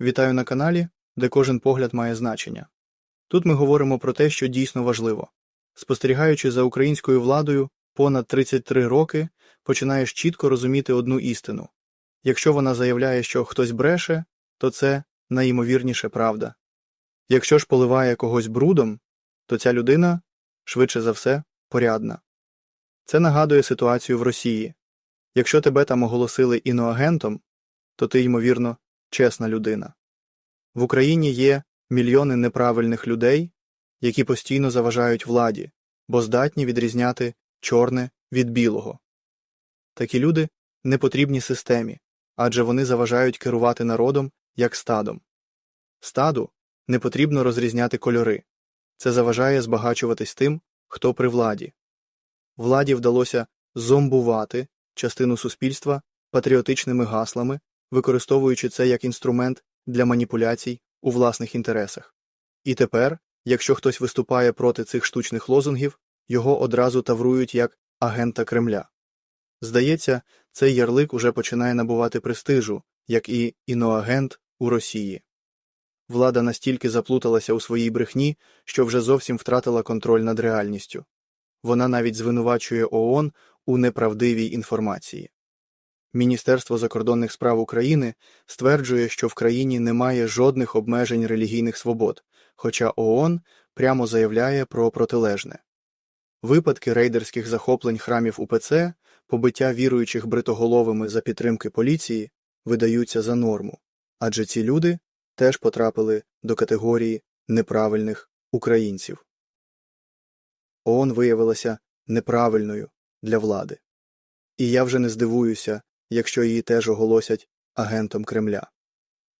Вітаю на каналі, де кожен погляд має значення. Тут ми говоримо про те, що дійсно важливо. Спостерігаючи за українською владою понад 33 роки, починаєш чітко розуміти одну істину. Якщо вона заявляє, що хтось бреше, то це найімовірніше правда. Якщо ж поливає когось брудом, то ця людина, швидше за все, порядна. Це нагадує ситуацію в Росії. Якщо тебе там оголосили іноагентом, то ти, ймовірно, чесна людина. В Україні є мільйони неправильних людей, які постійно заважають владі, бо здатні відрізняти чорне від білого. Такі люди не потрібні системі, адже вони заважають керувати народом як стадом. Стаду не потрібно розрізняти кольори. Це заважає збагачуватись тим, хто при владі. Владі вдалося зомбувати частину суспільства патріотичними гаслами, використовуючи це як інструмент для маніпуляцій у власних інтересах. І тепер, якщо хтось виступає проти цих штучних лозунгів, його одразу таврують як агента Кремля. Здається, цей ярлик уже починає набувати престижу, як і іноагент у Росії. Влада настільки заплуталася у своїй брехні, що вже зовсім втратила контроль над реальністю. Вона навіть звинувачує ООН у неправдивій інформації. Міністерство закордонних справ України стверджує, що в країні немає жодних обмежень релігійних свобод, хоча ООН прямо заявляє про протилежне. Випадки рейдерських захоплень храмів УПЦ, побиття віруючих бритоголовими за підтримки поліції видаються за норму, адже ці люди теж потрапили до категорії неправильних українців. ООН виявилася неправильною для влади. І я вже не здивуюся, якщо її теж оголосять агентом Кремля.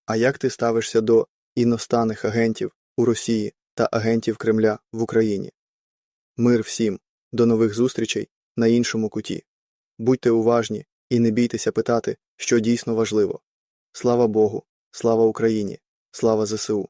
А як ти ставишся до іностранних агентів у Росії та агентів Кремля в Україні? Мир всім, до нових зустрічей на іншому куті. Будьте уважні і не бійтеся питати, що дійсно важливо. Слава Богу, слава Україні, слава ЗСУ.